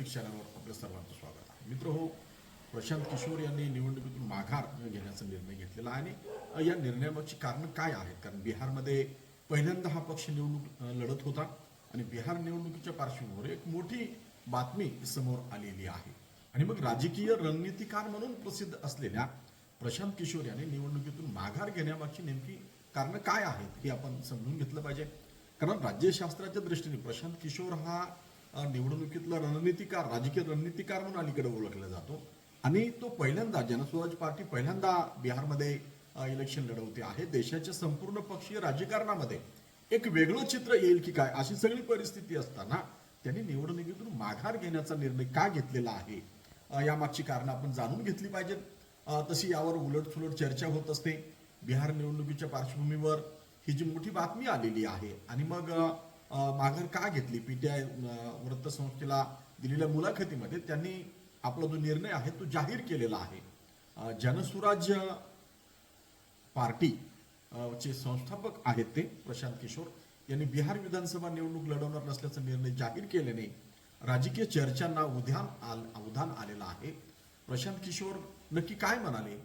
Politics चॅनलवर आपल्या सर्वांचं स्वागत आहे. मित्र हो प्रशांत किशोर यांनी निवडणुकीतून माघार घेण्याचा निर्णय घेतलेला आहे आणि या निर्णयामागची कारणं काय आहेत? कारण बिहारमध्ये पहिल्यांदा हा पक्ष निवडणूक लढत होता आणि बिहार निवडणुकीच्या पार्श्वभूमीवर एक मोठी बातमी समोर आलेली आहे. आणि मग राजकीय रणनीतीकार म्हणून प्रसिद्ध असलेल्या प्रशांत किशोर यांनी निवडणुकीतून माघार घेण्यामागची नेमकी कारणं काय आहेत हे आपण समजून घेतलं पाहिजे. कारण राज्यशास्त्राच्या दृष्टीने प्रशांत किशोर हा निवडणुकीतला रणनीतिकार राजकीय रणनीतिकार म्हणून अलीकडे ओळखला जातो. आणि तो पहिल्यांदा जनस्वराज पार्टी पहिल्यांदा बिहारमध्ये इलेक्शन लढवते आहे. देशाच्या संपूर्ण पक्षीय राजकारणामध्ये एक वेगळं चित्र येईल की काय अशी सगळी परिस्थिती असताना त्यांनी निवडणुकीतून माघार घेण्याचा निर्णय का घेतलेला आहे? यामागची कारणं आपण जाणून घेतली पाहिजेत. तशी यावर उलटसुलट चर्चा होत असते. बिहार निवडणुकीच्या पार्श्वभूमीवर ही जी मोठी बातमी आलेली आहे आणि मग माघार का घेतली? पीटीआय वृत्तसंस्थेला दिलेल्या मुलाखतीमध्ये त्यांनी आपला जो निर्णय आहे तो जाहीर केलेला आहे. जनसुराज्य पार्टी चे संस्थापक आहेत ते प्रशांत किशोर. यांनी बिहार विधानसभा निवडणूक लढवणार नसल्याचा निर्णय जाहीर केल्याने राजकीय चर्चांना उधाण आल उधाण आलेलं आहे. प्रशांत किशोर नक्की काय म्हणाले?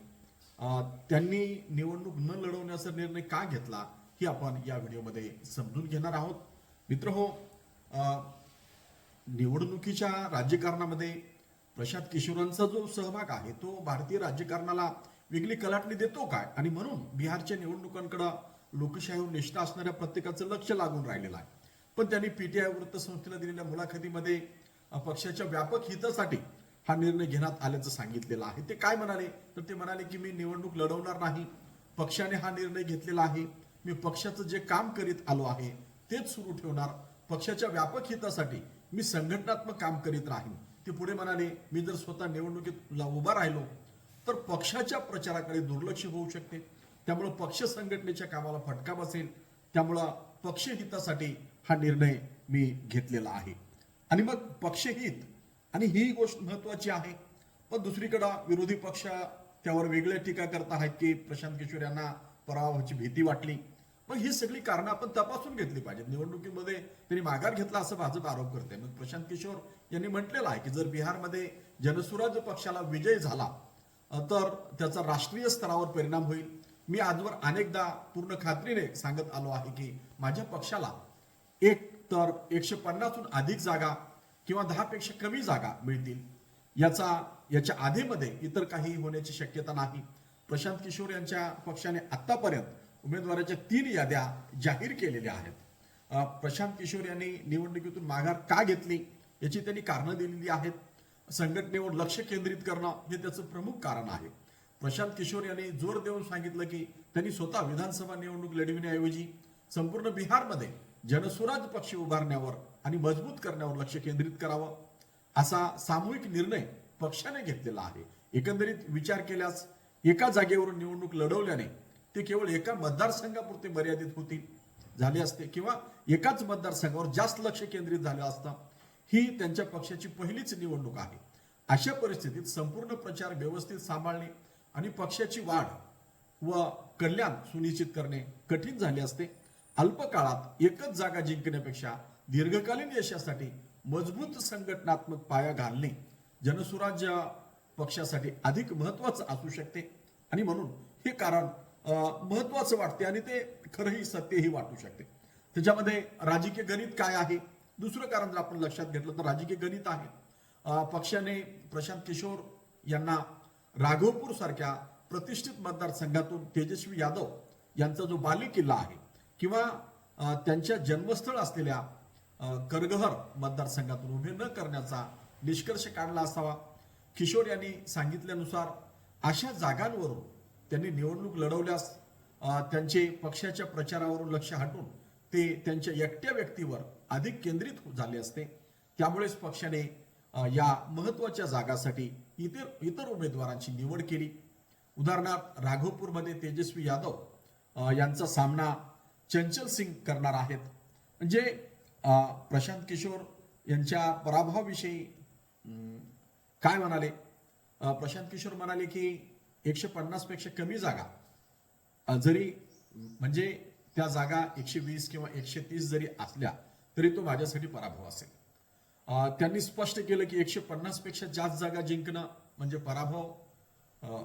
त्यांनी निवडणूक न लढवण्याचा निर्णय का घेतला? हे आपण या व्हिडिओमध्ये समजून घेणार आहोत. मित्र हो निवडणुकीच्या राज्यकारणामध्ये प्रशांत किशोरांचा जो सहभाग आहे तो भारतीय राज्यकारणाला वेगळी कलाटणी देतो काय? आणि म्हणून बिहारच्या निवडणुकांकडे लोकशाहीवर निष्ठा असणाऱ्या प्रत्येकाचं लक्ष लागून राहिलेलं आहे. पण त्यांनी पीटीआय वृत्तसंस्थेला दिलेल्या मुलाखतीमध्ये पक्षाच्या व्यापक हितासाठी हा निर्णय घेण्यात आल्याचं सांगितलेलं आहे. ते काय म्हणाले? तर ते म्हणाले की मी निवडणूक लढवणार नाही. पक्षाने हा निर्णय घेतलेला आहे. मी पक्षाचं जे काम करीत आलो आहे तेच सुरू ठेवणार. पक्षाच्या व्यापक हितासाठी मी संघटनात्मक काम करीत राहीन. ते पुढे म्हणाले मी जर स्वतः निवडणुकीत उभा राहिलो तर पक्षाच्या प्रचाराकडे दुर्लक्ष होऊ शकते. त्यामुळं पक्ष संघटनेच्या कामाला फटका बसेल. त्यामुळं पक्षहितासाठी हा निर्णय मी घेतलेला आहे. आणि मग पक्षहित आणि ही गोष्ट महत्वाची आहे. पण दुसरीकडं विरोधी पक्ष त्यावर वेगळ्या टीका करत आहेत की प्रशांत किशोर यांना पराभवाची भीती वाटली. मग ही सगळी कारणं आपण तपासून घेतली पाहिजेत. निवडणुकीमध्ये त्यांनी माघार घेतला असं भाजप आरोप करते मग प्रशांत किशोर यांनी म्हटलेलं आहे की जर बिहारमध्ये जनसुराज्य पक्षाला विजय झाला तर त्याचा राष्ट्रीय स्तरावर परिणाम होईल. मी आजवर अनेकदा पूर्ण खात्रीने सांगत आलो आहे की माझ्या पक्षाला एक तर एकशे पन्नासहून अधिक जागा किंवा दहा पेक्षा कमी जागा मिळतील. याचा याच्या आधीमध्ये इतर काही होण्याची शक्यता नाही. प्रशांत किशोर यांच्या पक्षाने आतापर्यंत उमेदवाराच्या तीन याद्या जाहीर केलेल्या आहेत. प्रशांत किशोर यांनी निवडणुकीतून माघार का घेतली याची त्यांनी कारणं दिलेली आहेत. संघटनेवर लक्ष केंद्रित करणं हे त्याचं प्रमुख कारण आहे. प्रशांत किशोर यांनी जोर देऊन सांगितलं की त्यांनी स्वतः विधानसभा निवडणूक लढविण्याऐवजी संपूर्ण बिहारमध्ये जनस्वराज पक्ष उभारण्यावर आणि मजबूत करण्यावर लक्ष केंद्रित करावं असा सामूहिक निर्णय पक्षाने घेतलेला आहे. एकंदरीत विचार केल्यास एका जागेवरून निवडणूक लढवल्याने ते केवळ एका मतदारसंघापुरते मर्यादित होतील झाले असते. किंवा एकाच मतदारसंघावर जास्त लक्ष केंद्रित झालं असतं. ही त्यांच्या पक्षाची पहिलीच निवडणूक आहे. अशा परिस्थितीत संपूर्ण प्रचार व्यवस्थित सांभाळणे आणि पक्षाची वाढ व कल्याण सुनिश्चित करणे कठीण झाले असते. अल्प काळात एकच जागा जिंकण्यापेक्षा दीर्घकालीन यशासाठी मजबूत संघटनात्मक पाया घालणे जनसुराज्य पक्षासाठी अधिक महत्वाचं असू शकते. आणि म्हणून हे कारण महत्वाचं वाटते आणि ते खरंही सत्यही वाटू शकते. त्याच्यामध्ये राजकीय गणित काय आहे? दुसरं कारण जर आपण लक्षात घेतलं तर राजकीय गणित आहे. पक्षाने प्रशांत किशोर यांना राघवपूर सारख्या प्रतिष्ठित मतदारसंघातून तेजस्वी यादव यांचा जो बाली किल्ला आहे किंवा त्यांच्या जन्मस्थळ असलेल्या करगहर मतदारसंघातून उभे न करण्याचा निष्कर्ष काढला असावा. किशोर यांनी सांगितल्यानुसार अशा जागांवरून त्यांनी निवडणूक लढवल्यास त्यांचे पक्षाच्या प्रचारावरून लक्ष हटून ते त्यांच्या एकट्या व्यक्तीवर अधिक केंद्रित झाले असते. त्यामुळेच पक्षाने या महत्त्वाच्या जागासाठी इतर इतर उमेदवारांची निवड केली. उदाहरणार्थ राघवपूरमध्ये तेजस्वी यादव यांचा सामना चंचल सिंग करणार आहेत. म्हणजे अं, प्रशांत किशोर यांच्या पराभवाविषयी अं, काय म्हणाले? प्रशांत किशोर म्हणाले की एकशे पन्नासपेक्षा कमी जागा. जरी म्हणजे त्या जागा एकशे वीस किंवा एकशे तीस जरी असल्या तरी तो माझ्यासाठी पराभव असेल. त्यांनी स्पष्ट केलं की एकशे पन्नासपेक्षा जास्त जागा जिंकणं म्हणजे पराभव. अं,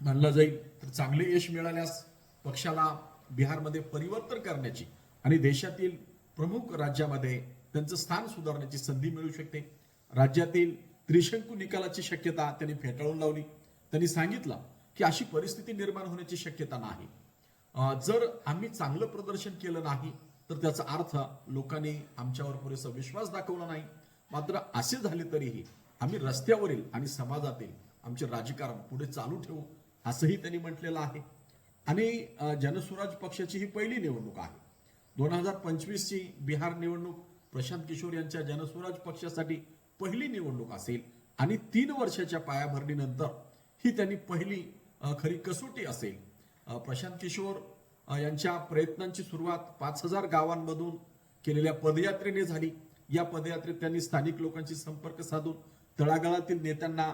मानला जाईल तर चांगले यश मिळाल्यास पक्षाला बिहारमध्ये परिवर्तन करण्याची आणि देशातील प्रमुख राज्यामध्ये त्यांचं स्थान सुधारण्याची संधी मिळू शकते. राज्यातील त्रिशंकू निकालाची शक्यता त्यांनी फेटाळून लावली. त्यांनी सांगितलं की अशी परिस्थिती निर्माण होण्याची शक्यता नाही. जर आम्ही चांगलं प्रदर्शन केलं नाही तर त्याचा अर्थ लोकांनी आमच्यावर पुरेसा विश्वास दाखवला नाही. मात्र असे झाले तरीही आम्ही रस्त्यावरील आणि समाजातील आमचे राजकारण पुढे चालू ठेवू असंही त्यांनी म्हटलेलं आहे. आणि जनस्वराज पक्षाची ही पहिली निवडणूक आहे. दोन हजार पंचवीस ची बिहार निवडणूक प्रशांत किशोर यांच्या जनस्वराज पक्षासाठी पहिली निवडणूक असेल आणि तीन वर्षाच्या पायाभरणीनंतर ही त्यांनी पहिली खरी कसोटी असेल. प्रशांत किशोर यांच्या प्रयत्नांची सुरुवात पाच हजार गावांमधून केलेल्या पदयात्रेने झाली. या पदयात्रेत त्यांनी स्थानिक लोकांशी संपर्क साधून तळागाळातील नेत्यांना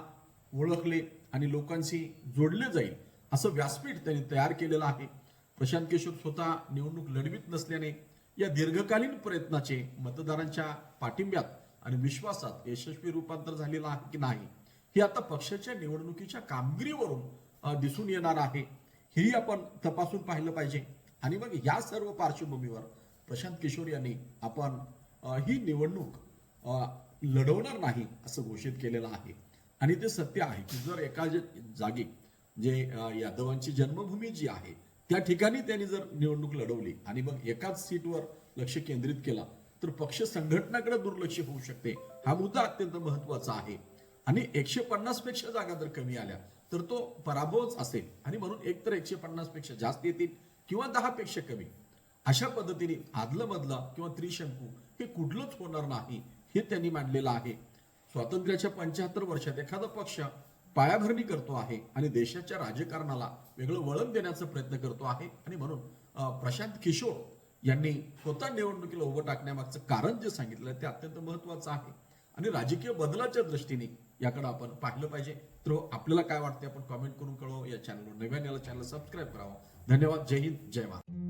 ओळखले आणि लोकांशी जोडले जाईल असं व्यासपीठ त्यांनी तयार केलेलं आहे. प्रशांत किशोर स्वतः निवडणूक लढवीत नसल्याने या दीर्घकालीन प्रयत्नाचे मतदारांच्या पाठिंब्यात आणि विश्वासात यशस्वी रूपांतर झालेलं आहे की नाही? हे आता पक्षाच्या निवडणुकीच्या कामगिरीवरून दिसून येणार आहे. हेही आपण तपासून पाहिलं पाहिजे. आणि मग या सर्व पार्श्वभूमीवर प्रशांत किशोर यांनी आपण ही निवडणूक लढवणार नाही असं घोषित केलेलं आहे. आणि ते सत्य आहे की जर एका जागी जे यादवांची जन्मभूमी जी आहे त्या ठिकाणी त्यांनी जर निवडणूक लढवली आणि मग एकाच सीटवर लक्ष केंद्रित केला तर पक्ष संघटनाकडे दुर्लक्ष होऊ शकते. हा मुद्दा अत्यंत महत्त्वाचा आहे. आणि एकशे पन्नासपेक्षा जागा जर कमी आल्या तर तो पराभवच असेल. आणि म्हणून एकतर एकशे पन्नासपेक्षा जास्त येतील किंवा दहा पेक्षा कमी. अशा पद्धतीने आदलं मधलं किंवा त्रिशंकू हे कुठलंच होणार नाही हे त्यांनी मांडलेलं आहे. स्वातंत्र्याच्या पंच्याहत्तर वर्षात एखादा पक्ष पायाभरणी करतो आहे आणि देशाच्या राजकारणाला वेगळं वळण देण्याचा प्रयत्न करतो आहे. आणि म्हणून प्रशांत किशोर यांनी स्वतः निवडणुकीला उभं टाकण्यामागचं कारण जे सांगितलं ते अत्यंत महत्वाचं आहे. आणि राजकीय बदलाच्या दृष्टीने याकडे आपण पाहिलं पाहिजे. तर आपल्याला काय वाटते आपण कॉमेंट करून कळव या चॅनलवर नव्याने चॅनल सबस्क्राईब करावं. धन्यवाद. जय हिंद. जय महाराज